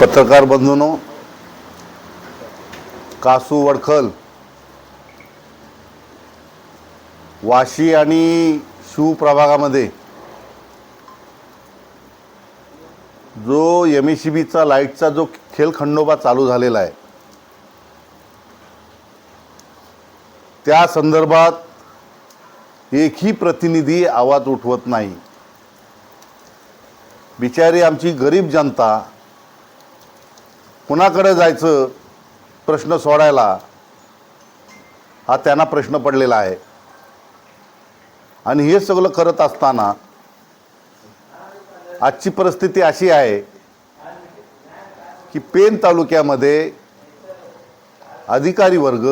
पत्रकार बंधूनो कासू वडखल वाशी आणि शिव प्रभागामध्ये जो एम एस सी बीचा लाईटचा जो खेळखंडोबा चालू झालेला आहे त्या संदर्भात एकही प्रतिनिधी आवाज उठवत नाही. बिचारी आमची गरीब जनता कुणाकडे जायचं प्रश्न सोडायला? हा त्यांना प्रश्न पडलेला आहे. आणि हे सगळं करत असताना आजची परिस्थिती अशी आहे की पेन तालुक्यामध्ये अधिकारी वर्ग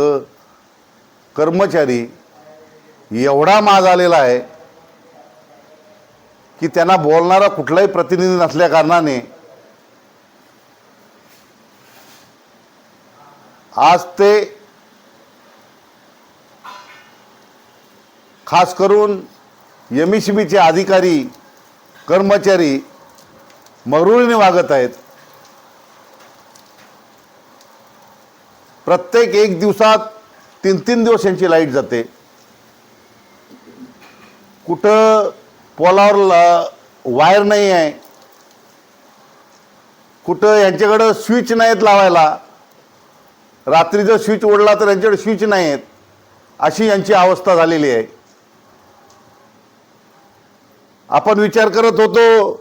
कर्मचारी एवढा माज आलेला आहे की त्यांना बोलणारा कुठलाही प्रतिनिधी नसल्या आज ते खास करून एम ई सी बीचे अधिकारी कर्मचारी मरुळीने वागत आहेत. प्रत्येक एक दिवसात तीन तीन दिवस यांची लाइट जाते. कुठं पोलावर वायर नाही आहे कुठं यांच्याकडं स्विच नाहीत लावायला रात्री जर स्विच ओढला तर यांच्याकडे स्विच नाही आहेत अशी यांची अवस्था झालेली आहे. आपण विचार करत होतो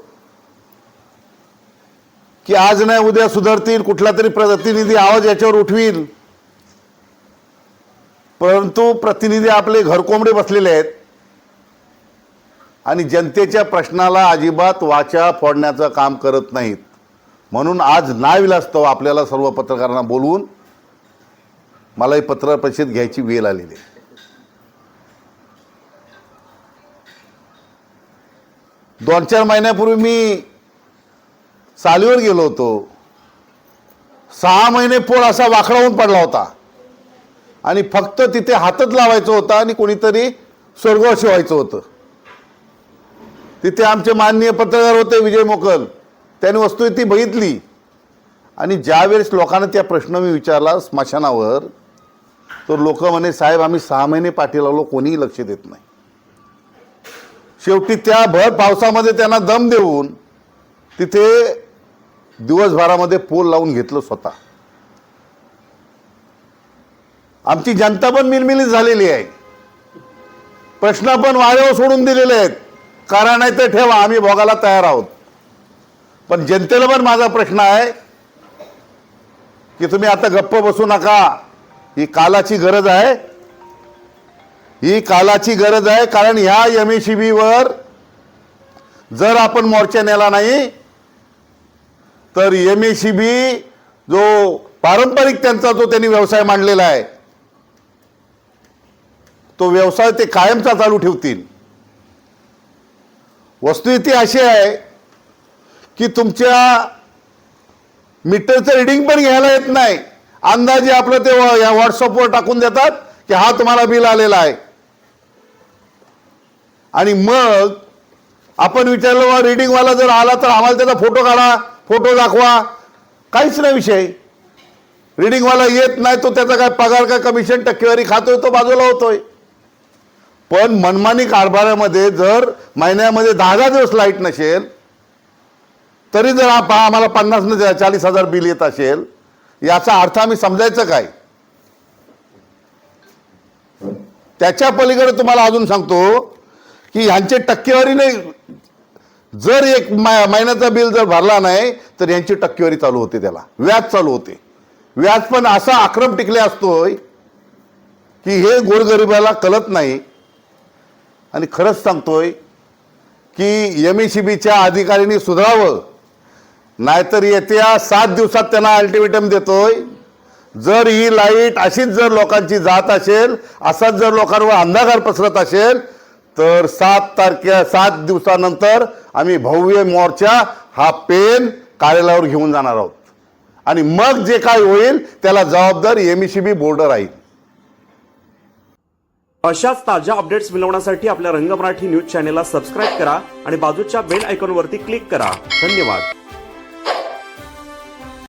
की आज नाही उद्या सुधारतील कुठला तरी प्रतिनिधी आवाज याच्यावर उठवील. परंतु प्रतिनिधी आपले घरकोंबडे बसलेले आहेत. आणि जनतेच्या प्रश्नाला अजिबात वाचा फोडण्याचं काम करत नाहीत. म्हणून आज नाविलास्तव आपल्याला सर्व पत्रकारांना बोलवून मला ही पत्रकार परिषद घ्यायची वेळ आलेली आहे. दोन चार महिन्यापूर्वी मी सालीवर गेलो होतो. सहा महिने पोळ असा वाकडा होऊन पडला होता. आणि फक्त तिथे हातच लावायचं होता आणि कोणीतरी स्वर्गवासी व्हायचं होतं. तिथे आमचे माननीय पत्रकार होते विजय मोकल. त्यांनी वस्तू ती बघितली. आणि ज्यावेळेस लोकांना त्या प्रश्न मी विचारला स्मशानावर तर लोक म्हणे साहेब आम्ही सहा महिने पाठी लागलो कोणीही लक्ष देत नाही. शेवटी त्या भर पावसामध्ये त्यांना दम देऊन तिथे दिवसभरामध्ये पोल लावून घेतलं स्वतः. आमची जनता पण मिलमिलीत झालेली आहे. प्रश्न पण वाऱ्यावर सोडून दिलेले आहेत. कारण नाही तर ठेवा आम्ही भोगायला तयार आहोत. पण जनतेला पण माझा प्रश्न आहे की तुम्ही आता गप्प बसू नका. ही कालाची गरज आहे. ही कालाची गरज आहे कारण ह्या एम ए सी जर आपण मोर्चा नेला नाही तर यमेशिबी ए सी बी जो पारंपरिक त्यांचा जो त्यांनी व्यवसाय मांडलेला आहे तो व्यवसाय ते कायमचा चालू ठेवतील. वस्तुस्थिती अशी आहे की तुमच्या मीटरचं रिडिंग पण घ्यायला येत नाही. अंदाजे आपलं ते या व्हॉट्सअपवर टाकून देतात की हा तुम्हाला बिल आलेला आहे. आणि मग आपण विचारलं बा रिडिंगवाला जर आला तर आम्हाला त्याचा फोटो काढा फोटो दाखवा. काहीच नाही विषय. रिडिंगवाला येत नाही तो त्याचा काय पगार काय कमिशन टक्केवारी खातोय तो बाजूला होतोय. पण मनमानी कारभारामध्ये जर महिन्यामध्ये दहा दहा दिवस लाइट नसेल तरी जर आम्हाला पन्नास न चाळीस हजार बिल येत असेल याचा अर्थ आम्ही समजायचं काय? त्याच्या पलीकडे तुम्हाला अजून सांगतो की ह्यांचे टक्केवारी नाही. जर एक महिन्याचा बिल जर भरला नाही तर यांची टक्केवारी चालू होते त्याला. व्याज चालू होते. व्याज पण असा आक्रम टिकले असतोय की हे गोरगरिबाला कळत नाही. आणि खरंच सांगतोय की एम ए सी बीच्या अधिकाऱ्यांनी सुधारावं. नाहीतर येत्या सात दिवसात त्यांना अल्टिमेटम देतोय. जर ही लाइट अशीच जर लोकांची जात असेल असाच जर लोकांवर अंधाकार पसरत असेल तर सात तारखे सात दिवसानंतर आम्ही भव्य मोर्चा हा पेन कार्यालयावर घेऊन जाणार आहोत. आणि मग जे काय होईल त्याला जबाबदार एम सी बी बोर्ड राहील. अशाच ताज्या अपडेट्स मिळवण्यासाठी आपल्या रंग मराठी न्यूज चॅनेलला सबस्क्राईब करा आणि बाजूच्या बेल आयकॉनवरती क्लिक करा. धन्यवाद.